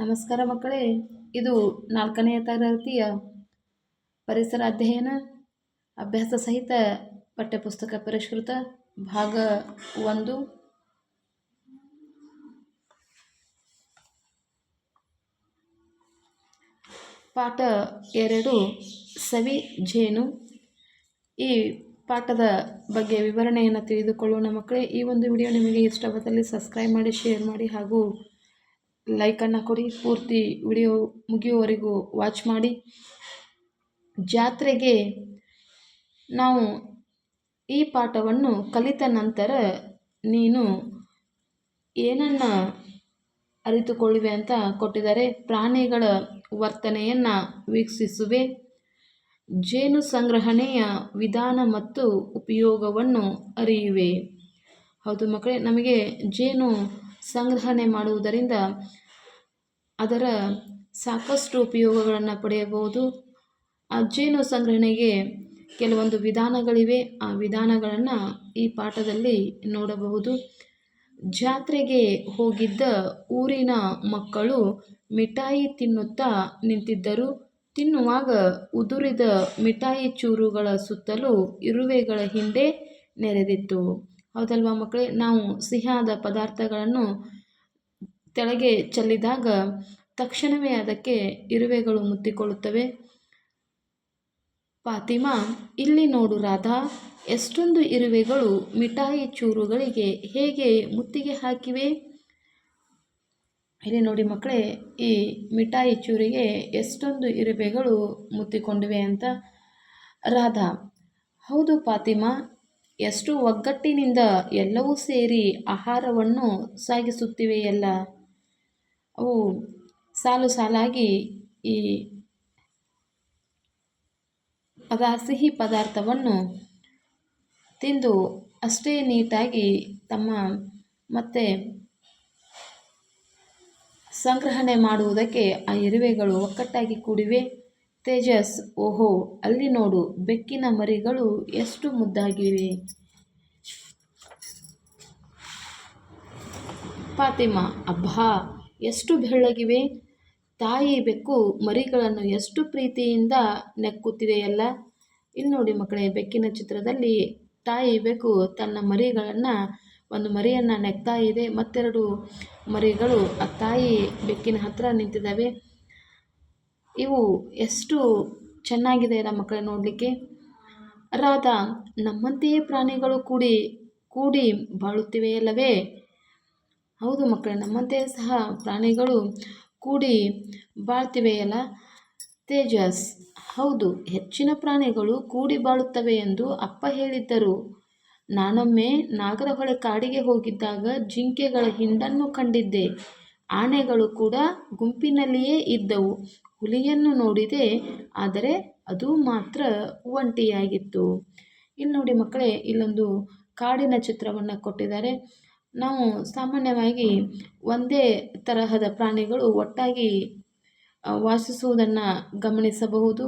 ನಮಸ್ಕಾರ ಮಕ್ಕಳೇ, ಇದು ನಾಲ್ಕನೆಯ ತರಗತಿಯ ಪರಿಸರ ಅಧ್ಯಯನ, ಅಭ್ಯಾಸ ಸಹಿತ ಪಠ್ಯಪುಸ್ತಕ ಪರಿಷ್ಕೃತ, ಭಾಗ ಒಂದು. ಪಾಠ ಎರಡು, ಸವಿ ಜೇನು. ಈ ಪಾಠದ ಬಗ್ಗೆ ವಿವರಣೆಯನ್ನು ತಿಳಿದುಕೊಳ್ಳೋಣ ಮಕ್ಕಳೇ, ಈ ಒಂದು ವಿಡಿಯೋ ನಿಮಗೆ ಇಷ್ಟವಾದಲ್ಲಿ ಸಬ್ಸ್ಕ್ರೈಬ್ ಮಾಡಿ, ಶೇರ್ ಮಾಡಿ ಹಾಗೂ ಲೈಕನ್ನು ಕೊಡಿ. ಪೂರ್ತಿ ವಿಡಿಯೋ ಮುಗಿಯುವವರೆಗೂ ವಾಚ್ ಮಾಡಿ. ಜಾತ್ರೆಗೆ ನಾವು ಈ ಪಾಠವನ್ನು ಕಲಿತ ನಂತರ ನೀನು ಏನನ್ನು ಅರಿತುಕೊಳ್ಳುವೆ ಅಂತ ಕೊಟ್ಟಿದ್ದಾರೆ. ಪ್ರಾಣಿಗಳ ವರ್ತನೆಯನ್ನು ವೀಕ್ಷಿಸುವೆ. ಜೇನು ಸಂಗ್ರಹಣೆಯ ವಿಧಾನ ಮತ್ತು ಉಪಯೋಗವನ್ನು ಅರಿಯುವೆ. ಹೌದು ಮಕ್ಕಳೇ, ನಮಗೆ ಜೇನು ಸಂಗ್ರಹಣೆ ಮಾಡುವುದರಿಂದ ಅದರ ಸಾಕಷ್ಟು ಉಪಯೋಗಗಳನ್ನು ಪಡೆಯಬಹುದು. ಆ ಜೇನು ಸಂಗ್ರಹಣೆಗೆ ಕೆಲವೊಂದು ವಿಧಾನಗಳಿವೆ. ಆ ವಿಧಾನಗಳನ್ನು ಈ ಪಾಠದಲ್ಲಿ ನೋಡಬಹುದು. ಜಾತ್ರೆಗೆ ಹೋಗಿದ್ದ ಊರಿನ ಮಕ್ಕಳು ಮಿಠಾಯಿ ತಿನ್ನುತ್ತಾ ನಿಂತಿದ್ದರು. ತಿನ್ನುವಾಗ ಉದುರಿದ ಮಿಠಾಯಿ ಚೂರುಗಳ ಸುತ್ತಲೂ ಇರುವೆಗಳ ಹಿಂದೆ ನೆರೆದಿತ್ತು. ಹೌದಲ್ವಾ ಮಕ್ಕಳೇ? ನಾವು ಸಿಹಿಯಾದ ಪದಾರ್ಥಗಳನ್ನು ತೆಳಗೆ ಚೆಲ್ಲಿದಾಗ ತಕ್ಷಣವೇ ಅದಕ್ಕೆ ಇರುವೆಗಳು ಮುತ್ತಿಕೊಳ್ಳುತ್ತವೆ. ಫಾತಿಮಾ, ಇಲ್ಲಿ ನೋಡು ರಾಧಾ, ಎಷ್ಟೊಂದು ಇರುವೆಗಳು ಮಿಠಾಯಿ ಚೂರುಗಳಿಗೆ ಹೇಗೆ ಮುತ್ತಿಗೆ ಹಾಕಿವೆ? ಇಲ್ಲಿ ನೋಡಿ ಮಕ್ಕಳೇ, ಈ ಮಿಠಾಯಿ ಚೂರಿಗೆ ಎಷ್ಟೊಂದು ಇರುವೆಗಳು ಮುತ್ತಿಕೊಂಡಿವೆ ಅಂತ ರಾಧಾ. ಹೌದು ಫಾತಿಮಾ ಎಷ್ಟು ಒಗ್ಗಟ್ಟಿನಿಂದ ಎಲ್ಲವೂ ಸೇರಿ ಆಹಾರವನ್ನು ಸಾಗಿಸುತ್ತಿವೆಯಲ್ಲ. ಅವು ಸಾಲು ಸಾಲಾಗಿ ಈ ಪದ ಸಿಹಿ ಪದಾರ್ಥವನ್ನು ತಿಂದು ಅಷ್ಟೇ ನೀಟಾಗಿ ತಮ್ಮ ಮತ್ತೆ ಸಂಗ್ರಹಣೆ ಮಾಡುವುದಕ್ಕೆ ಆ ಇರುವೆಗಳು ಒಕ್ಕಟ್ಟಾಗಿ ಕೂಡಿವೆ. ತೇಜಸ್, ಓಹೋ, ಅಲ್ಲಿ ನೋಡು, ಬೆಕ್ಕಿನ ಮರಿಗಳು ಎಷ್ಟು ಮುದ್ದಾಗಿವೆ. ಫಾತಿಮಾ, ಅಬ್ಬಾ, ಎಷ್ಟು ಬೆಳ್ಳಗಿವೆ. ತಾಯಿ ಬೆಕ್ಕು ಮರಿಗಳನ್ನು ಎಷ್ಟು ಪ್ರೀತಿಯಿಂದ ನೆಕ್ಕುತ್ತಿದೆಯಲ್ಲ. ಇಲ್ಲಿ ನೋಡಿ ಮಕ್ಕಳೇ, ಬೆಕ್ಕಿನ ಚಿತ್ರದಲ್ಲಿ ತಾಯಿ ಬೆಕ್ಕು ತನ್ನ ಮರಿಗಳನ್ನು, ಒಂದು ಮರಿಯನ್ನು ನೆಕ್ತಾ ಇದೆ. ಮತ್ತೆರಡು ಮರಿಗಳು ಆ ತಾಯಿ ಬೆಕ್ಕಿನ ಹತ್ತಿರ ನಿಂತಿದ್ದಾವೆ. ಇವು ಎಷ್ಟು ಚೆನ್ನಾಗಿದೆ ಅಲ್ಲ ಮಕ್ಕಳೇ ನೋಡಲಿಕ್ಕೆ. ರಾಧಾ, ನಮ್ಮಂತೆಯೇ ಪ್ರಾಣಿಗಳು ಕೂಡಿ ಕೂಡಿ ಬಾಳುತ್ತಿವೆಯಲ್ಲವೇ ಹೌದು ಮಕ್ಕಳೇ, ನಮ್ಮಂತೆಯೇ ಸಹ ಪ್ರಾಣಿಗಳು ಕೂಡಿ ಬಾಳ್ತಿವೆಯಲ್ಲ ತೇಜಸ್, ಹೌದು, ಹೆಚ್ಚಿನ ಪ್ರಾಣಿಗಳು ಕೂಡಿ ಬಾಳುತ್ತವೆ ಎಂದು ಅಪ್ಪ ಹೇಳಿದ್ದರು. ನಾನೊಮ್ಮೆ ನಾಗರಹೊಳೆ ಕಾಡಿಗೆ ಹೋಗಿದ್ದಾಗ ಜಿಂಕೆಗಳ ಹಿಂಡನ್ನು ಕಂಡಿದ್ದೆ. ಆನೆಗಳು ಕೂಡ ಗುಂಪಿನಲ್ಲಿಯೇ ಇದ್ದವು. ಹುಲಿಯನ್ನು ನೋಡಿದೆ, ಆದರೆ ಅದು ಮಾತ್ರ ಒಂಟಿಯಾಗಿತ್ತು. ಇಲ್ಲಿ ನೋಡಿ ಮಕ್ಕಳೇ, ಇಲ್ಲೊಂದು ಕಾಡಿನ ಚಿತ್ರವನ್ನು ಕೊಟ್ಟಿದ್ದಾರೆ. ನಾವು ಸಾಮಾನ್ಯವಾಗಿ ಒಂದೇ ತರಹದ ಪ್ರಾಣಿಗಳು ಒಟ್ಟಾಗಿ ವಾಸಿಸುವುದನ್ನು ಗಮನಿಸಬಹುದು.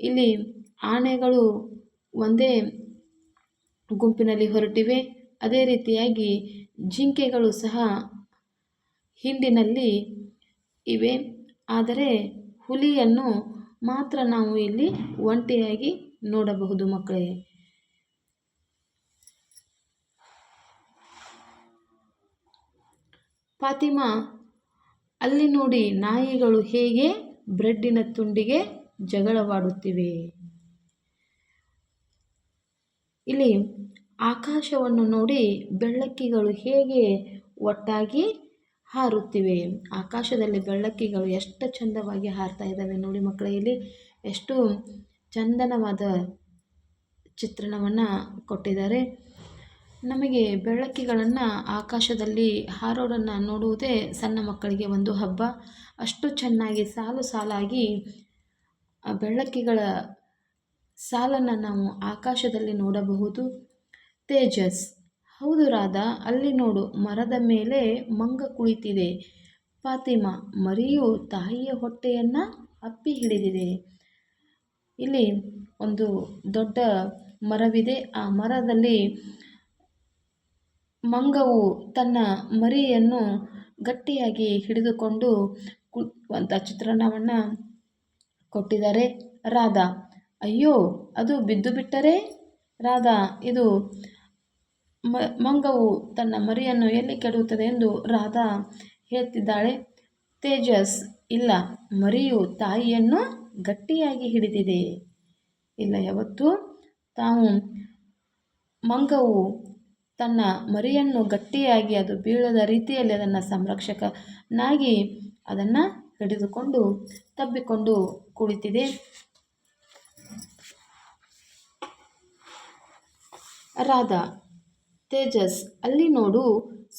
ಇಲ್ಲಿ ಆನೆಗಳು ಒಂದೇ ಗುಂಪಿನಲ್ಲಿ ಹೊರಟಿವೆ. ಅದೇ ರೀತಿಯಾಗಿ ಜಿಂಕೆಗಳು ಸಹ ಹಿಂಡಿನಲ್ಲಿ ಇವೆ. ಆದರೆ ಹುಲಿಯನ್ನು ಮಾತ್ರ ನಾವು ಇಲ್ಲಿ ಒಂಟಿಯಾಗಿ ನೋಡಬಹುದು ಮಕ್ಕಳೇ. ಫಾತಿಮಾ, ಅಲ್ಲಿ ನೋಡಿ ನಾಯಿಗಳು ಹೇಗೆ ಬ್ರೆಡ್ಡಿನ ತುಂಡಿಗೆ ಜಗಳವಾಡುತ್ತಿವೆ. ಇಲ್ಲಿ ಆಕಾಶವನ್ನು ನೋಡಿ ಬೆಳ್ಳಕ್ಕಿಗಳು ಹೇಗೆ ಒಟ್ಟಾಗಿ ಹಾರುತ್ತಿವೆ. ಆಕಾಶದಲ್ಲಿ ಬೆಳ್ಳಕ್ಕಿಗಳು ಎಷ್ಟು ಚಂದವಾಗಿ ಹಾರ್ತಾ ಇದ್ದಾವೆ ನೋಡಿ ಮಕ್ಕಳೇ, ಇಲ್ಲಿ ಎಷ್ಟು ಚಂದನವಾದ ಚಿತ್ರಣವನ್ನು ಕೊಟ್ಟಿದ್ದಾರೆ. ನಮಗೆ ಬೆಳ್ಳಕ್ಕಿಗಳನ್ನು ಆಕಾಶದಲ್ಲಿ ಹಾರೋಡನ್ನು ನೋಡುವುದೇ ಸಣ್ಣ ಮಕ್ಕಳಿಗೆ ಒಂದು ಹಬ್ಬ. ಅಷ್ಟು ಚೆನ್ನಾಗಿ ಸಾಲು ಸಾಲಾಗಿ ಬೆಳ್ಳಕ್ಕಿಗಳ ಸಾಲನ್ನು ನಾವು ಆಕಾಶದಲ್ಲಿ ನೋಡಬಹುದು. ತೇಜಸ್ ಹೌದು ರಾಧಾ, ಅಲ್ಲಿ ನೋಡು, ಮರದ ಮೇಲೆ ಮಂಗ ಕುಳಿತಿದೆ. ಫಾತಿಮಾ, ಮರಿಯು ತಾಯಿಯ ಹೊಟ್ಟೆಯನ್ನು ಅಪ್ಪಿ ಹಿಡಿದಿದೆ. ಇಲ್ಲಿ ಒಂದು ದೊಡ್ಡ ಮರವಿದೆ. ಆ ಮರದಲ್ಲಿ ಮಂಗವು ತನ್ನ ಮರಿಯನ್ನು ಗಟ್ಟಿಯಾಗಿ ಹಿಡಿದುಕೊಂಡು ಕುಳಿತ ಚಿತ್ರಣವನ್ನು ಕೊಟ್ಟಿದ್ದಾರೆ. ರಾಧಾ, ಅಯ್ಯೋ, ಅದು ಬಿದ್ದು ಬಿಟ್ಟರೆ? ರಾಧಾ, ಇದು ಮ, ಮಂಗವು ತನ್ನ ಮರಿಯನ್ನು ಎಲ್ಲಿ ಕೆಡುತ್ತದೆ ಎಂದು ರಾಧಾ ಹೇಳ್ತಿದ್ದಾಳೆ. ತೇಜಸ್, ಇಲ್ಲ, ಮರಿಯು ತಾಯಿಯನ್ನು ಗಟ್ಟಿಯಾಗಿ ಹಿಡಿದಿದೆ. ಇಲ್ಲ, ಯಾವತ್ತು. ತಾವು ಮಂಗವು ತನ್ನ ಮರಿಯನ್ನು ಗಟ್ಟಿಯಾಗಿ ಅದು ಬೀಳದ ರೀತಿಯಲ್ಲಿ ಅದನ್ನು ಸಂರಕ್ಷಕನಾಗಿ ಅದನ್ನು ಹಿಡಿದುಕೊಂಡು ತಬ್ಬಿಕೊಂಡು ಕುಳಿತಿದೆ. ರಾಧಾ ತೇಜಸ್. ಅಲ್ಲಿ ನೋಡು,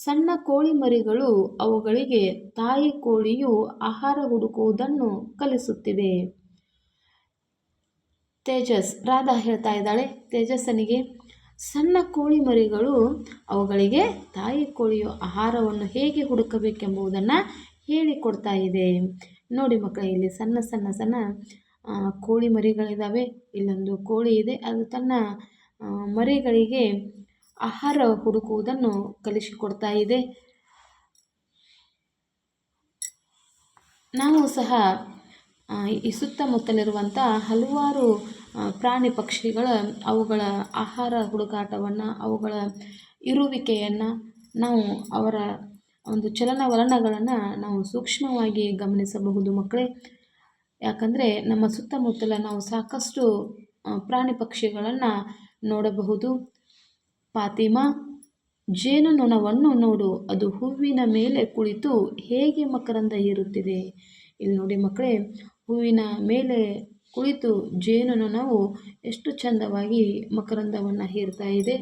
ಸಣ್ಣ ಕೋಳಿ ಮರಿಗಳು ಅವುಗಳಿಗೆ ತಾಯಿ ಕೋಳಿಯು ಆಹಾರ ಹುಡುಕುವುದನ್ನು ಕಲಿಸುತ್ತಿದೆ. ತೇಜಸ್ ರಾಧಾ ಹೇಳ್ತಾ ಇದ್ದಾಳೆ, ತೇಜಸ್ಸನಿಗೆ, ಸಣ್ಣ ಕೋಳಿ ಮರಿಗಳು ಅವುಗಳಿಗೆ ತಾಯಿ ಕೋಳಿಯು ಆಹಾರವನ್ನು ಹೇಗೆ ಹುಡುಕಬೇಕೆಂಬುದನ್ನು ಹೇಳಿಕೊಡ್ತಾ ಇದೆ. ನೋಡಿ ಮಕ್ಕಳೇ, ಇಲ್ಲಿ ಸಣ್ಣ ಸಣ್ಣ ಸಣ್ಣ ಕೋಳಿ ಮರಿಗಳಿದ್ದಾವೆ ಇಲ್ಲೊಂದು ಕೋಳಿ ಇದೆ, ಅದು ತನ್ನ ಮರಿಗಳಿಗೆ ಆಹಾರ ಹುಡುಕುವುದನ್ನು ಕಲಿಸಿಕೊಡ್ತಾ ಇದೆ. ನಾವು ಸಹ ಈ ಸುತ್ತಮುತ್ತಲಿರುವಂಥ ಹಲವಾರು ಪ್ರಾಣಿ ಪಕ್ಷಿಗಳ, ಅವುಗಳ ಆಹಾರ ಹುಡುಕಾಟವನ್ನು, ಅವುಗಳ ಇರುವಿಕೆಯನ್ನು ನಾವು ಅವರ ಒಂದು ಚಲನವಲನಗಳನ್ನು ನಾವು ಸೂಕ್ಷ್ಮವಾಗಿ ಗಮನಿಸಬಹುದು ಮಕ್ಕಳೇ. ಯಾಕಂದರೆ ನಮ್ಮ ಸುತ್ತಮುತ್ತಲ ನಾವು ಸಾಕಷ್ಟು ಪ್ರಾಣಿ ಪಕ್ಷಿಗಳನ್ನು ನೋಡಬಹುದು. ಫಾತಿಮಾ ಜೇನುನೊಣವನ್ನು ನೋಡು, ಅದು ಹೂವಿನ ಮೇಲೆ ಕುಳಿತು ಹೇಗೆ ಮಕರಂದ ಹೀರುತ್ತಿದೆ ಇಲ್ಲಿ ನೋಡಿ ಮಕ್ಕಳೇ, ಹೂವಿನ ಮೇಲೆ ಕುಳಿತು ಜೇನುನೊಣವು ಎಷ್ಟು ಚಂದವಾಗಿ ಮಕರಂದವನ್ನು ಹೀರ್ತಾ ಇದೆ.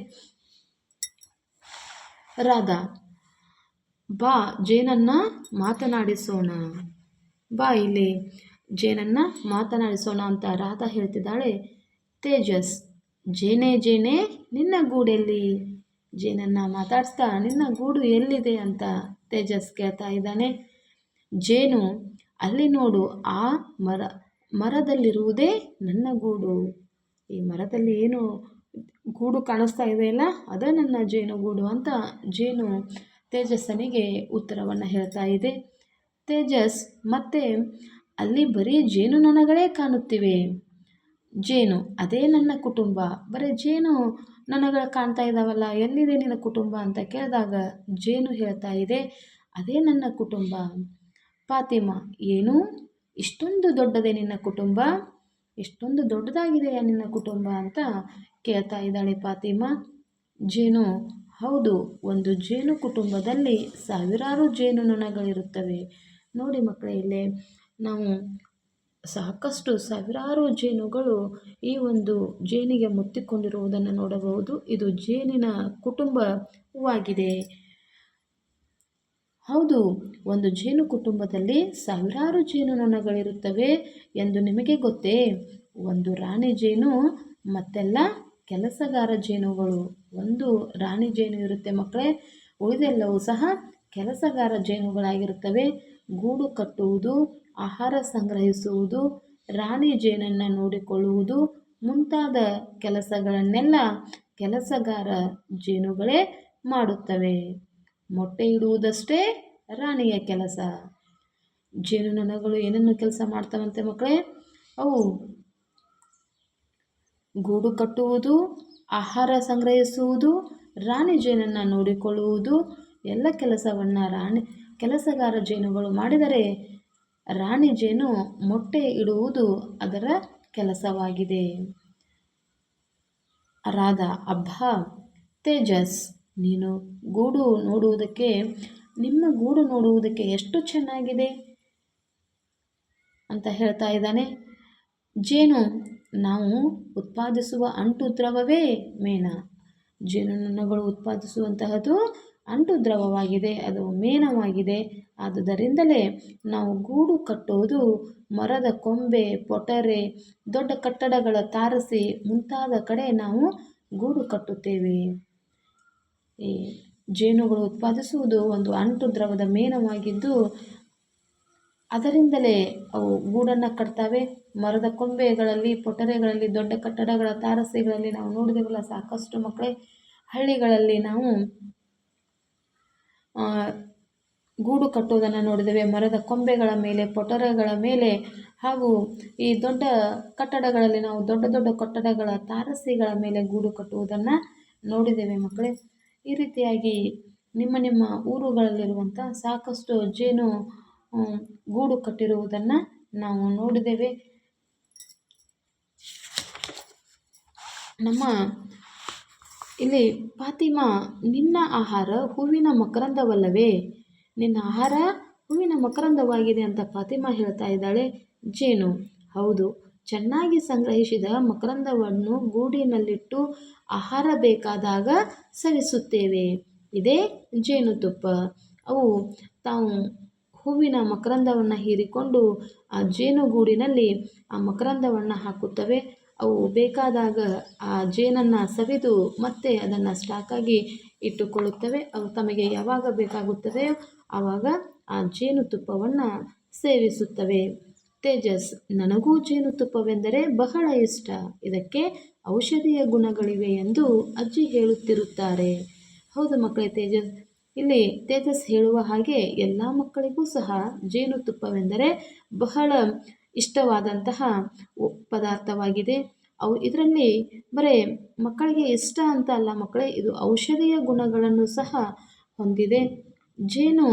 ರಾಧಾ, ಬಾ, ಜೇನನ್ನು ಮಾತನಾಡಿಸೋಣ. ಬಾ ಇಲ್ಲಿ, ಜೇನನ್ನು ಮಾತನಾಡಿಸೋಣ ಅಂತ ರಾಧಾ ಹೇಳ್ತಿದ್ದಾಳೆ. ತೇಜಸ್ ಜೇನೆ ಜೇನೆ, ನಿನ್ನ ಗೂಡೆಲ್ಲಿ ಜೇನನ್ನು ಮಾತಾಡಿಸ್ತಾ, ನಿನ್ನ ಗೂಡು ಎಲ್ಲಿದೆ ಅಂತ ತೇಜಸ್ ಕೇಳ್ತಾ ಇದ್ದಾನೆ. ಜೇನು, ಅಲ್ಲಿ ನೋಡು, ಆ ಮರ, ಮರದಲ್ಲಿರುವುದೇ ನನ್ನ ಗೂಡು. ಈ ಮರದಲ್ಲಿ ಏನು ಗೂಡು ಕಾಣಿಸ್ತಾ ಇದೆಯಲ್ಲ ಅದೇ ನನ್ನ ಜೇನುಗೂಡು ಅಂತ ಜೇನು ತೇಜಸ್ಸನಿಗೆ ಉತ್ತರವನ್ನು ಹೇಳ್ತಾ ಇದೆ. ತೇಜಸ್, ಮತ್ತೆ ಅಲ್ಲಿ ಬರೀ ಜೇನುನೊಣಗಳೇ ಕಾಣುತ್ತಿವೆ. ಜೇನು, ಅದೇ ನನ್ನ ಕುಟುಂಬ. ಬರೀ ಜೇನು ನನಗಳು ಕಾಣ್ತಾ ಇದ್ದಾವಲ್ಲ ಎಲ್ಲಿದೆ ನಿನ್ನ ಕುಟುಂಬ ಅಂತ ಕೇಳಿದಾಗ ಜೇನು ಹೇಳ್ತಾ ಇದೆ, ಅದೇ ನನ್ನ ಕುಟುಂಬ. ಫಾತಿಮಾ, ಏನು? ಇಷ್ಟೊಂದು ದೊಡ್ಡದೇ ನಿನ್ನ ಕುಟುಂಬ? ಇಷ್ಟೊಂದು ದೊಡ್ಡದಾಗಿದೆಯಾ ನಿನ್ನ ಕುಟುಂಬ ಅಂತ ಕೇಳ್ತಾ ಇದ್ದಾಳೆ ಫಾತಿಮಾ. ಜೇನು, ಹೌದು, ಒಂದು ಜೇನು ಕುಟುಂಬದಲ್ಲಿ ಸಾವಿರಾರು ಜೇನು ನೊಣಗಳಿರುತ್ತವೆ. ನೋಡಿ ಮಕ್ಕಳೇ, ಇಲ್ಲೇ ನಾವು ಸಾಕಷ್ಟು ಸಾವಿರಾರು ಜೇನುಗಳು ಈ ಒಂದು ಜೇನಿಗೆ ಮುತ್ತಿಕೊಂಡಿರುವುದನ್ನು ನೋಡಬಹುದು. ಇದು ಜೇನಿನ ಕುಟುಂಬವಾಗಿದೆ. ಹೌದು, ಒಂದು ಜೇನು ಕುಟುಂಬದಲ್ಲಿ ಸಾವಿರಾರು ಜೇನುನೊಣಗಳಿರುತ್ತವೆ ಎಂದು ನಿಮಗೆ ಗೊತ್ತೇ? ಒಂದು ರಾಣಿ ಜೇನು, ಮತ್ತೆಲ್ಲ ಕೆಲಸಗಾರ ಜೇನುಗಳು. ಒಂದು ರಾಣಿ ಜೇನು ಇರುತ್ತೆ ಮಕ್ಕಳೇ, ಉಳಿದೆಲ್ಲವೂ ಸಹ ಕೆಲಸಗಾರ ಜೇನುಗಳಾಗಿರುತ್ತವೆ. ಗೂಡು ಕಟ್ಟುವುದು ಆಹಾರ ಸಂಗ್ರಹಿಸುವುದು, ರಾಣಿ ಜೇನನ್ನು ನೋಡಿಕೊಳ್ಳುವುದು ಮುಂತಾದ ಕೆಲಸಗಳನ್ನೆಲ್ಲ ಕೆಲಸಗಾರ ಜೇನುಗಳೇ ಮಾಡುತ್ತವೆ. ಮೊಟ್ಟೆ ಇಡುವುದಷ್ಟೇ ರಾಣಿಯ ಕೆಲಸ. ಜೇನುನೊಣಗಳು ಏನನ್ನು ಕೆಲಸ ಮಾಡ್ತಾವಂತೆ ಮಕ್ಕಳೇ? ಅವು ಗೂಡು ಕಟ್ಟುವುದು, ಆಹಾರ ಸಂಗ್ರಹಿಸುವುದು, ರಾಣಿ ಜೇನನ್ನು ನೋಡಿಕೊಳ್ಳುವುದು, ಎಲ್ಲ ಕೆಲಸವನ್ನು ರಾಣಿ ಕೆಲಸಗಾರ ಜೇನುಗಳು ಮಾಡಿದರೆ ರಾಣಿ ಜೇನು ಮೊಟ್ಟೆ ಇಡುವುದು ಅದರ ಕೆಲಸವಾಗಿದೆ. ರಾಧ, ಅಬ್ಬ, ತೇಜಸ್, ನೀನು ಗೂಡು ನೋಡುವುದಕ್ಕೆ, ನಿಮ್ಮ ಗೂಡು ನೋಡುವುದಕ್ಕೆ ಎಷ್ಟು ಚೆನ್ನಾಗಿದೆ? ಅಂತ ಹೇಳ್ತಾ ಇದ್ದಾನೆ. ಜೇನು, ನಾವು ಉತ್ಪಾದಿಸುವ ಅಂಟು ದ್ರವವೇ ಮೇನ. ಜೇನುನೊಣಗಳು ಉತ್ಪಾದಿಸುವಂತಹದ್ದು ಅಂಟು ದ್ರವವಾಗಿದೆ ಅದು ಮೇನವಾಗಿದೆ. ಆದುದರಿಂದಲೇ ನಾವು ಗೂಡು ಕಟ್ಟುವುದು, ಮರದ ಕೊಂಬೆ, ಪೊಟರೆ, ದೊಡ್ಡ ಕಟ್ಟಡಗಳ ತಾರಸಿ ಮುಂತಾದ ಕಡೆ ನಾವು ಗೂಡು ಕಟ್ಟುತ್ತೇವೆ. ಈ ಜೇನುಗಳು ಉತ್ಪಾದಿಸುವುದು ಒಂದು ಅಂಟು ದ್ರವದ ಮೇಣವಾಗಿದ್ದು ಅದರಿಂದಲೇ ಅವು ಗೂಡನ್ನು ಕಟ್ತವೆ. ಮರದ ಕೊಂಬೆಗಳಲ್ಲಿ, ಪೊಟರೆಗಳಲ್ಲಿ, ದೊಡ್ಡ ಕಟ್ಟಡಗಳ ತಾರಸಿಗಳಲ್ಲಿ ನಾವು ನೋಡಿದೆವಲ್ಲ ಸಾಕಷ್ಟು ಮಕ್ಕಳೇ, ಹಳ್ಳಿಗಳಲ್ಲಿ ನಾವು ಗೂಡು ಕಟ್ಟುವುದನ್ನು ನೋಡಿದ್ದೇವೆ. ಮರದ ಕೊಂಬೆಗಳ ಮೇಲೆ, ಪೊಟರೆಗಳ ಮೇಲೆ ಹಾಗೂ ಈ ದೊಡ್ಡ ಕಟ್ಟಡಗಳಲ್ಲಿ ನಾವು ದೊಡ್ಡ ದೊಡ್ಡ ಕಟ್ಟಡಗಳ ತಾರಸಿಗಳ ಮೇಲೆ ಗೂಡು ಕಟ್ಟುವುದನ್ನು ನೋಡಿದ್ದೇವೆ ಮಕ್ಕಳೇ. ಈ ರೀತಿಯಾಗಿ ನಿಮ್ಮ ನಿಮ್ಮ ಊರುಗಳಲ್ಲಿರುವಂಥ ಸಾಕಷ್ಟು ಜೇನು ಗೂಡು ಕಟ್ಟಿರುವುದನ್ನು ನಾವು ನೋಡಿದ್ದೇವೆ. ನಮ್ಮ ಇಲ್ಲಿ, ಫಾತಿಮಾ, ನಿನ್ನ ಆಹಾರ ಹೂವಿನ ಮಕರಂದವಲ್ಲವೇ? ನಿನ್ನ ಆಹಾರ ಹೂವಿನ ಮಕರಂದವಾಗಿದೆ ಅಂತ ಫಾತಿಮಾ ಹೇಳ್ತಾ ಇದ್ದಾಳೆ. ಜೇನು. ಹೌದು. ಚೆನ್ನಾಗಿ ಸಂಗ್ರಹಿಸಿದ ಮಕರಂದವನ್ನು ಗೂಡಿನಲ್ಲಿಟ್ಟು ಆಹಾರ ಬೇಕಾದಾಗ ಸವಿಸುತ್ತೇವೆ. ಇದೇ ಜೇನುತುಪ್ಪ ಅವು ತಾವು ಹೂವಿನ ಮಕರಂದವನ್ನು ಹೀರಿಕೊಂಡು ಆ ಜೇನುಗೂಡಿನಲ್ಲಿ ಆ ಮಕರಂದವನ್ನು ಹಾಕುತ್ತವೆ. ಅವು ಬೇಕಾದಾಗ ಆ ಜೇನನ್ನು ಸವಿದು ಮತ್ತೆ ಅದನ್ನು ಸ್ಟಾಕಾಗಿ ಇಟ್ಟುಕೊಳ್ಳುತ್ತವೆ. ಅವು ತಮಗೆ ಯಾವಾಗ ಬೇಕಾಗುತ್ತದೆಯೋ ಆವಾಗ ಆ ಜೇನುತುಪ್ಪವನ್ನು ಸೇವಿಸುತ್ತವೆ. ತೇಜಸ್, ನನಗೂ ಜೇನುತುಪ್ಪವೆಂದರೆ ಬಹಳ ಇಷ್ಟ. ಇದಕ್ಕೆ ಔಷಧೀಯ ಗುಣಗಳಿವೆ ಎಂದು ಅಜ್ಜಿ ಹೇಳುತ್ತಿರುತ್ತಾರೆ. ಹೌದು ಮಕ್ಕಳೇ ತೇಜಸ್, ಇಲ್ಲಿ ತೇಜಸ್ ಹೇಳುವ ಹಾಗೆ ಎಲ್ಲ ಮಕ್ಕಳಿಗೂ ಸಹ ಜೇನುತುಪ್ಪವೆಂದರೆ ಬಹಳ ಇಷ್ಟವಾದಂತಹ ಪದಾರ್ಥವಾಗಿದೆ. ಅವು ಇದರಲ್ಲಿ ಬರೀ ಮಕ್ಕಳಿಗೆ ಇಷ್ಟ ಅಂತ ಅಲ್ಲ, ಮಕ್ಕಳೇ ಇದು ಔಷಧೀಯ ಗುಣಗಳನ್ನು ಸಹ ಹೊಂದಿದೆ. ಜೇನು,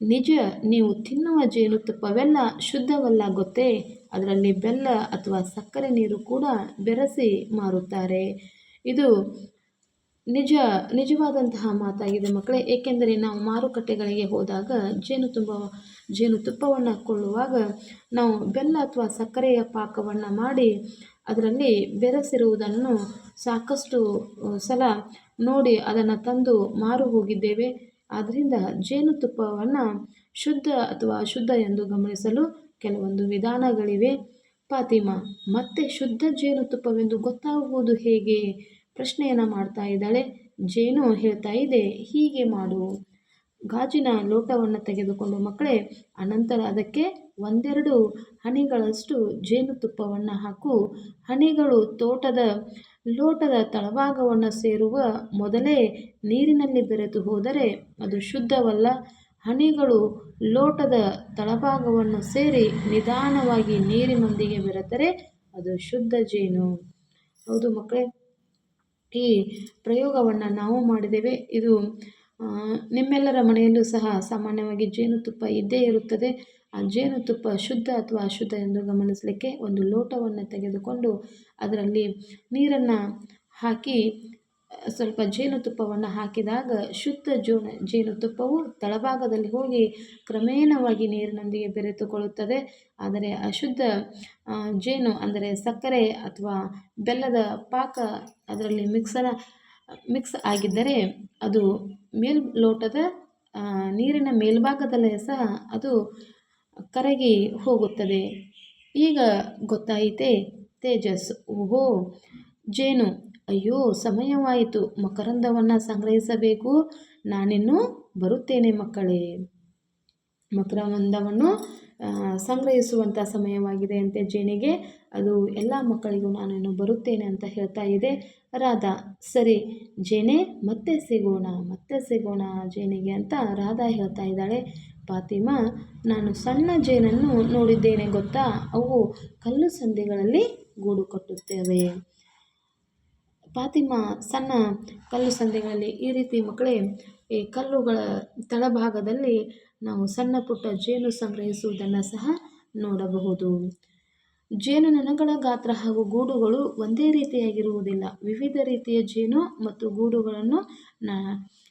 ನಿಜ, ನೀವು ತಿನ್ನುವ ಜೇನುತುಪ್ಪವೆಲ್ಲ ಶುದ್ಧವಲ್ಲ ಗೊತ್ತೇ? ಅದರಲ್ಲಿ ಬೆಲ್ಲ ಅಥವಾ ಸಕ್ಕರೆ ನೀರು ಕೂಡ ಬೆರೆಸಿ ಮಾರುತ್ತಾರೆ. ಇದು ನಿಜ, ನಿಜವಾದಂತಹ ಮಾತಾಗಿದೆ ಮಕ್ಕಳೇ. ಏಕೆಂದರೆ ನಾವು ಮಾರುಕಟ್ಟೆಗಳಿಗೆ ಹೋದಾಗ ಜೇನುತುಪ್ಪ ಜೇನುತುಪ್ಪವನ್ನು ಕೊಳ್ಳುವಾಗ ನಾವು ಬೆಲ್ಲ ಅಥವಾ ಸಕ್ಕರೆಯ ಪಾಕವನ್ನು ಮಾಡಿ ಅದರಲ್ಲಿ ಬೆರೆಸಿರುವುದನ್ನು ಸಾಕಷ್ಟು ಸಲ ನೋಡಿ ಅದನ್ನು ತಂದು ಮಾರು ಹೋಗಿದ್ದೇವೆ. ಆದ್ದರಿಂದ ಜೇನುತುಪ್ಪವನ್ನು ಶುದ್ಧ ಅಥವಾ ಅಶುದ್ಧ ಎಂದು ಗಮನಿಸಲು ಕೆಲವೊಂದು ವಿಧಾನಗಳಿವೆ. ಫಾತಿಮಾ, ಮತ್ತೆ ಶುದ್ಧ ಜೇನುತುಪ್ಪವೆಂದು ಗೊತ್ತಾಗುವುದು ಹೇಗೆ? ಪ್ರಶ್ನೆಯನ್ನು ಮಾಡ್ತಾ ಇದ್ದಾಳೆ. ಜೇನು ಹೇಳ್ತಾ ಇದೆ, ಹೀಗೆ ಮಾಡು. ಗಾಜಿನ ಲೋಟವನ್ನು ತೆಗೆದುಕೊಂಡು ಮಕ್ಕಳೇ, ಅನಂತರ ಅದಕ್ಕೆ ಒಂದೆರಡು ಹನಿಗಳಷ್ಟು ಜೇನುತುಪ್ಪವನ್ನು ಹಾಕು. ಹನಿಗಳು ತೋಟದ, ಲೋಟದ ತಳಭಾಗವನ್ನು ಸೇರುವ ಮೊದಲೇ ನೀರಿನಲ್ಲಿ ಬೆರೆತು ಹೋದರೆ ಅದು ಶುದ್ಧವಲ್ಲ. ಹನಿಗಳು ಲೋಟದ ತಳಭಾಗವನ್ನು ಸೇರಿ ನಿಧಾನವಾಗಿ ನೀರಿನೊಂದಿಗೆ ಬೆರೆತರೆ ಅದು ಶುದ್ಧ ಜೇನು. ಹೌದು ಮಕ್ಕಳೇ ಈ ಪ್ರಯೋಗವನ್ನು ನಾವು ಮಾಡಿದ್ದೇವೆ. ಇದು ನಿಮ್ಮೆಲ್ಲರ ಮನೆಯಲ್ಲೂ ಸಹ ಸಾಮಾನ್ಯವಾಗಿ ಜೇನುತುಪ್ಪ ಇದ್ದೇ ಇರುತ್ತದೆ. ಆ ಜೇನುತುಪ್ಪ ಶುದ್ಧ ಅಥವಾ ಅಶುದ್ಧ ಎಂದು ಗಮನಿಸಲಿಕ್ಕೆ ಒಂದು ಲೋಟವನ್ನು ತೆಗೆದುಕೊಂಡು ಅದರಲ್ಲಿ ನೀರನ್ನು ಹಾಕಿ ಸ್ವಲ್ಪ ಜೇನುತುಪ್ಪವನ್ನು ಹಾಕಿದಾಗ ಶುದ್ಧ ಜೋ ಜೇನುತುಪ್ಪವು ತಳಭಾಗದಲ್ಲಿ ಹೋಗಿ ಕ್ರಮೇಣವಾಗಿ ನೀರಿನೊಂದಿಗೆ ಬೆರೆತುಕೊಳ್ಳುತ್ತದೆ. ಆದರೆ ಅಶುದ್ಧ ಜೇನು ಅಂದರೆ ಸಕ್ಕರೆ ಅಥವಾ ಬೆಲ್ಲದ ಪಾಕ ಅದರಲ್ಲಿ ಮಿಕ್ಸರ, ಮಿಕ್ಸ್ ಆಗಿದ್ದರೆ ಅದು ಮೇಲ್ ಲೋಟದ ನೀರಿನ ಮೇಲ್ಭಾಗದಲ್ಲೇ ಸಹ ಅದು ಕರಗಿ ಹೋಗುತ್ತದೆ. ಈಗ ಗೊತ್ತಾಯಿತೆ, ತೇಜಸ್. ಓಹೋ, ಜೇನು. ಅಯ್ಯೋ, ಸಮಯವಾಯಿತು. ಮಕರಂದವನ್ನು ಸಂಗ್ರಹಿಸಬೇಕು. ನಾನಿನ್ನು ಬರುತ್ತೇನೆ ಮಕ್ಕಳೇ. ಮಕರಂದವನ್ನು ಸಂಗ್ರಹಿಸುವಂಥ ಸಮಯವಾಗಿದೆ ಅಂತೆ ಜೇನಿಗೆ. ಅದು ಎಲ್ಲ ಮಕ್ಕಳಿಗೂ ನಾನು ಇನ್ನು ಬರುತ್ತೇನೆ ಅಂತ ಹೇಳ್ತಾ ಇದೆ. ರಾಧಾ, ಸರಿ, ಜೇನೆ, ಮತ್ತೆ ಸಿಗೋಣ ಮತ್ತೆ ಸಿಗೋಣ ಜೇನಿಗೆ ಅಂತ ರಾಧಾ ಹೇಳ್ತಾ ಇದ್ದಾಳೆ. ಫಾತಿಮಾ, ನಾನು ಸಣ್ಣ ಜೇನನ್ನು ನೋಡಿದ್ದೇನೆ ಗೊತ್ತಾ? ಅವು ಕಲ್ಲು ಸಂದಿಗಳಲ್ಲಿ ಗೂಡು ಕಟ್ಟುತ್ತವೆ. ಫಾತಿಮಾ ಸಣ್ಣ ಕಲ್ಲು ಸಂದಿಗಳಲ್ಲಿ ಈ ರೀತಿ ಮಕ್ಕಳೇ, ಈ ಕಲ್ಲುಗಳ ತಳಭಾಗದಲ್ಲಿ ನಾವು ಸಣ್ಣ ಪುಟ್ಟ ಜೇನು ಸಂಗ್ರಹಿಸುವುದನ್ನು ಸಹ ನೋಡಬಹುದು. ಜೇನುನೊಣಗಳ ಗಾತ್ರ ಹಾಗೂ ಗೂಡುಗಳು ಒಂದೇ ರೀತಿಯಾಗಿರುವುದಿಲ್ಲ. ವಿವಿಧ ರೀತಿಯ ಜೇನು ಮತ್ತು ಗೂಡುಗಳನ್ನು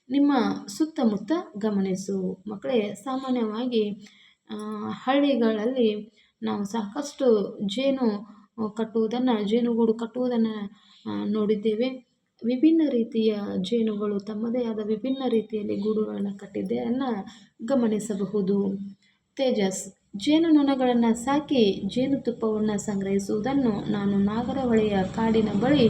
ನಿಮ್ಮ ಸುತ್ತಮುತ್ತ ಗಮನಿಸು. ಮಕ್ಕಳೇ, ಸಾಮಾನ್ಯವಾಗಿ ಹಳ್ಳಿಗಳಲ್ಲಿ ನಾವು ಸಾಕಷ್ಟು ಜೇನು ಕಟ್ಟುವುದನ್ನು, ಜೇನುಗೂಡು ಕಟ್ಟುವುದನ್ನು ನೋಡಿದ್ದೇವೆ. ವಿಭಿನ್ನ ರೀತಿಯ ಜೇನುಗಳು ತಮ್ಮದೇ ಆದ ವಿಭಿನ್ನ ರೀತಿಯಲ್ಲಿ ಗೂಡುಗಳನ್ನು ಕಟ್ಟಿದ್ದನ್ನು ಗಮನಿಸಬಹುದು. ತೇಜಸ್. ಜೇನುನೊಣಗಳನ್ನು ಸಾಕಿ ಜೇನುತುಪ್ಪವನ್ನು ಸಂಗ್ರಹಿಸುವುದನ್ನು ನಾನು ನಾಗರಹೊಳೆಯ ಕಾಡಿನ ಬಳಿ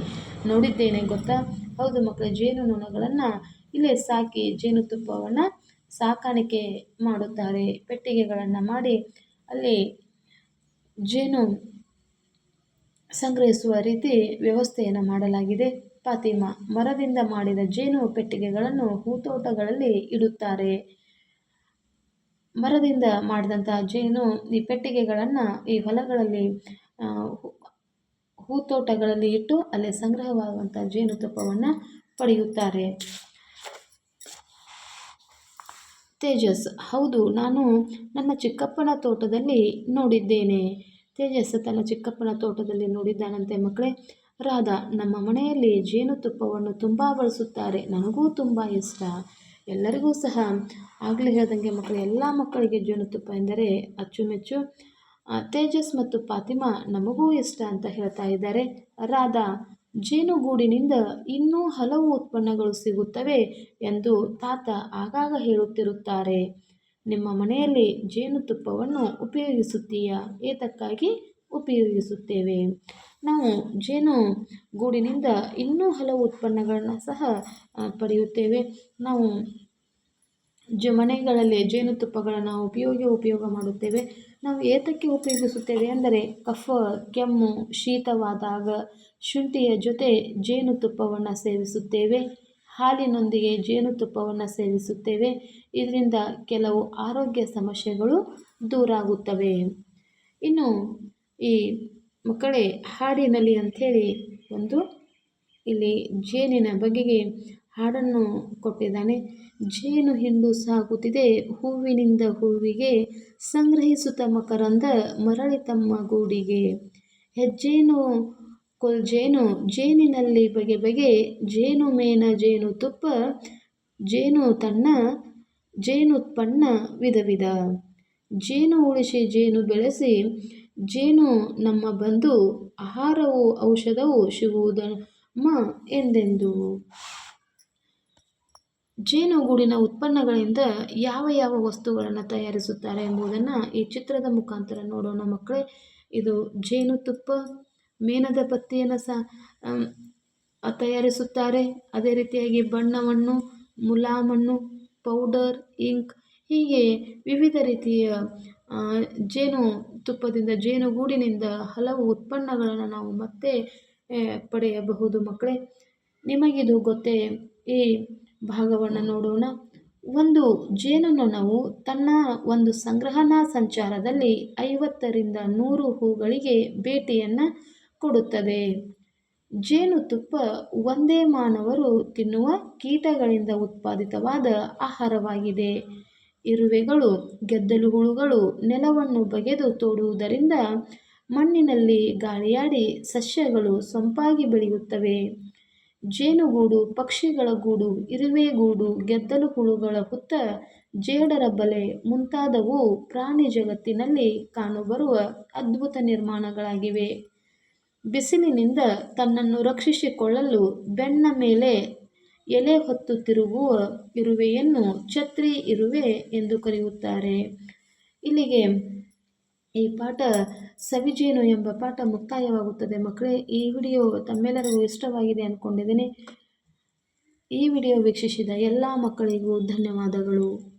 ನೋಡಿದ್ದೇನೆ, ಗೊತ್ತಾ? ಹೌದು ಮಕ್ಕಳ ಜೇನುನೊಣಗಳನ್ನು ಇಲ್ಲೇ ಸಾಕಿ ಜೇನುತುಪ್ಪವನ್ನು ಸಾಕಾಣಿಕೆ ಮಾಡುತ್ತಾರೆ. ಪೆಟ್ಟಿಗೆಗಳನ್ನು ಮಾಡಿ ಅಲ್ಲಿ ಜೇನು ಸಂಗ್ರಹಿಸುವ ರೀತಿ ವ್ಯವಸ್ಥೆಯನ್ನು ಮಾಡಲಾಗಿದೆ. ಫಾತಿಮಾ ಮರದಿಂದ ಮಾಡಿದ ಜೇನು ಪೆಟ್ಟಿಗೆಗಳನ್ನು ಹೂತೋಟಗಳಲ್ಲಿ ಇಡುತ್ತಾರೆ. ಮರದಿಂದ ಮಾಡಿದಂಥ ಜೇನು ಈ ಪೆಟ್ಟಿಗೆಗಳನ್ನು ಈ ಹೊಲಗಳಲ್ಲಿ ಹೂತೋಟಗಳಲ್ಲಿ ಇಟ್ಟು ಅಲ್ಲಿ ಸಂಗ್ರಹವಾಗುವಂಥ ಜೇನುತುಪ್ಪವನ್ನು ಪಡೆಯುತ್ತಾರೆ. ತೇಜಸ್, ಹೌದು, ನಾನು ನನ್ನ ಚಿಕ್ಕಪ್ಪನ ತೋಟದಲ್ಲಿ ನೋಡಿದ್ದೇನೆ. ತೇಜಸ್ ತನ್ನ ಚಿಕ್ಕಪ್ಪನ ತೋಟದಲ್ಲಿ ನೋಡಿದ್ದಾನಂತೆ ಮಕ್ಕಳೇ. ರಾಧಾ, ನಮ್ಮ ಮನೆಯಲ್ಲಿ ಜೇನುತುಪ್ಪವನ್ನು ತುಂಬ ಬಳಸುತ್ತಾರೆ. ನನಗೂ ತುಂಬ ಇಷ್ಟ. ಎಲ್ಲರಿಗೂ ಸಹ. ಆಗಲೇ ಹೇಳ್ದಂಗೆ ಮಕ್ಕಳು, ಎಲ್ಲ ಮಕ್ಕಳಿಗೆ ಜೇನುತುಪ್ಪ ಎಂದರೆ ಅಚ್ಚುಮೆಚ್ಚು. ತೇಜಸ್ ಮತ್ತು ಫಾತಿಮಾ ನಮಗೂ ಇಷ್ಟ ಅಂತ ಹೇಳ್ತಾ ಇದ್ದಾರೆ. ರಾಧಾ, ಜೇನುಗೂಡಿನಿಂದ ಇನ್ನೂ ಹಲವು ಉತ್ಪನ್ನಗಳು ಸಿಗುತ್ತವೆ ಎಂದು ತಾತ ಆಗಾಗ ಹೇಳುತ್ತಿರುತ್ತಾರೆ. ನಿಮ್ಮ ಮನೆಯಲ್ಲಿ ಜೇನುತುಪ್ಪವನ್ನು ಉಪಯೋಗಿಸುತ್ತೀಯಾ? ಏತಕ್ಕಾಗಿ ಉಪಯೋಗಿಸುತ್ತೇವೆ? ನಾವು ಜೇನು ಗೂಡಿನಿಂದ ಇನ್ನೂ ಹಲವು ಉತ್ಪನ್ನಗಳನ್ನು ಸಹ ಪಡೆಯುತ್ತೇವೆ. ನಾವು ಜ, ಮನೆಗಳಲ್ಲಿ ಜೇನುತುಪ್ಪಗಳನ್ನು ಉಪಯೋಗ ಉಪಯೋಗ ಮಾಡುತ್ತೇವೆ. ನಾವು ಏತಕ್ಕೆ ಉಪಯೋಗಿಸುತ್ತೇವೆ ಅಂದರೆ, ಕಫ, ಕೆಮ್ಮು, ಶೀತವಾದಾಗ ಶುಂಠಿಯ ಜೊತೆ ಜೇನುತುಪ್ಪವನ್ನು ಸೇವಿಸುತ್ತೇವೆ. ಹಾಲಿನೊಂದಿಗೆ ಜೇನುತುಪ್ಪವನ್ನು ಸೇವಿಸುತ್ತೇವೆ. ಇದರಿಂದ ಕೆಲವು ಆರೋಗ್ಯ ಸಮಸ್ಯೆಗಳು ದೂರಾಗುತ್ತವೆ. ಇನ್ನು ಈ ಮಕ್ಕಳೇ, ಹಾಡಿನಲ್ಲಿ ಅಂಥೇಳಿ ಒಂದು ಇಲ್ಲಿ ಜೇನಿನ ಬಗೆಗೆ ಹಾಡನ್ನು ಕೊಟ್ಟಿದ್ದಾನೆ. ಜೇನು ಹಿಂಡು ಸಾಗುತ್ತಿದೆ. ಹೂವಿನಿಂದ ಹೂವಿಗೆ ಸಂಗ್ರಹಿಸುತ್ತ ಮಕರಂದ ಮರಳಿ ತಮ್ಮ ಗೂಡಿಗೆ. ಹೆಜ್ಜೇನು ಕೊಲ್ಜೇನು ಜೇನಿನಲ್ಲಿ ಬಗೆ ಬಗೆ ಜೇನು ಮೇನ, ಜೇನು ತುಪ್ಪ, ಜೇನು ತನ್ನ ಜೇನುತ್ಪನ್ನ ವಿಧ ವಿಧ. ಜೇನು ಉಳಿಸಿ, ಜೇನು ಬೆಳೆಸಿ, ಜೇನು ನಮ್ಮ ಬಂಧು, ಆಹಾರವು ಔಷಧವು ಶಿವುದಮ್ಮ ಎಂದೆಂದು. ಜೇನುಗೂಡಿನ ಉತ್ಪನ್ನಗಳಿಂದ ಯಾವ ಯಾವ ವಸ್ತುಗಳನ್ನು ತಯಾರಿಸುತ್ತಾರೆ ಎಂಬುದನ್ನು ಈ ಚಿತ್ರದ ಮುಖಾಂತರ ನೋಡೋಣ ಮಕ್ಕಳೇ. ಇದು ಜೇನುತುಪ್ಪ ಮೇಣದ ಬತ್ತಿಯನ್ನು ಸಹ ತಯಾರಿಸುತ್ತಾರೆ. ಅದೇ ರೀತಿಯಾಗಿ ಬಣ್ಣವನ್ನು ಮುಲಾಮಣ್ಣು ಪೌಡರ್, ಇಂಕ್, ಹೀಗೆ ವಿವಿಧ ರೀತಿಯ ಜೇನು ತುಪ್ಪದಿಂದ, ಜೇನುಗೂಡಿನಿಂದ ಹಲವು ಉತ್ಪನ್ನಗಳನ್ನು ನಾವು ಮತ್ತೆ ಪಡೆಯಬಹುದು ಮಕ್ಕಳೇ. ನಿಮಗಿದು ಗೊತ್ತೇ? ಈ ಭಾಗವನ್ನು ನೋಡೋಣ. ಒಂದು ಜೇನುನೊಣವು ತನ್ನ ಒಂದು ಸಂಗ್ರಹಣಾ ಸಂಚಾರದಲ್ಲಿ ಐವತ್ತರಿಂದ ನೂರು ಹೂಗಳಿಗೆ ಭೇಟಿಯನ್ನು ಕೊಡುತ್ತದೆ. ಜೇನುತುಪ್ಪ ಒಂದೇ ಮಾನವರು ತಿನ್ನುವ ಕೀಟಗಳಿಂದ ಉತ್ಪಾದಿತವಾದ ಆಹಾರವಾಗಿದೆ. ಇರುವೆಗಳು ಗೆದ್ದಲು ಹುಳುಗಳು ನೆಲವನ್ನು ಬಗೆದು ತೋಡುವುದರಿಂದ ಮಣ್ಣಿನಲ್ಲಿ ಗಾಳಿಯಾಡಿ ಸಸ್ಯಗಳು ಸೊಂಪಾಗಿ ಬೆಳೆಯುತ್ತವೆ. ಜೇನುಗೂಡು ಪಕ್ಷಿಗಳ ಗೂಡು, ಇರುವೆ ಗೂಡು ಗೆದ್ದಲು ಹುಳುಗಳ ಹುತ್ತ, ಜೇಡರ ಬಲೆ ಮುಂತಾದವು ಪ್ರಾಣಿ ಜಗತ್ತಿನಲ್ಲಿ ಕಾಣಬರುವ ಅದ್ಭುತ ನಿರ್ಮಾಣಗಳಾಗಿವೆ. ಬಿಸಿಲಿನಿಂದ ತನ್ನನ್ನು ರಕ್ಷಿಸಿಕೊಳ್ಳಲು ಬೆನ್ನ ಮೇಲೆ ಎಲೆ ಹೊತ್ತು ತಿರುಗುವ ಇರುವೆಯನ್ನು ಛತ್ರಿ ಇರುವೆ ಎಂದು ಕರೆಯುತ್ತಾರೆ. ಇಲ್ಲಿಗೆ ಈ ಪಾಠ ಸವಿಜೇನು ಎಂಬ ಪಾಠ ಮುಕ್ತಾಯವಾಗುತ್ತದೆ. ಮಕ್ಕಳೇ, ಈ ವಿಡಿಯೋ ತಮ್ಮೆಲ್ಲರಿಗೂ ಇಷ್ಟವಾಗಿದೆ ಅಂದ್ಕೊಂಡಿದ್ದೀನಿ. ಈ ವಿಡಿಯೋ ವೀಕ್ಷಿಸಿದ ಎಲ್ಲ ಮಕ್ಕಳಿಗೂ ಧನ್ಯವಾದಗಳು.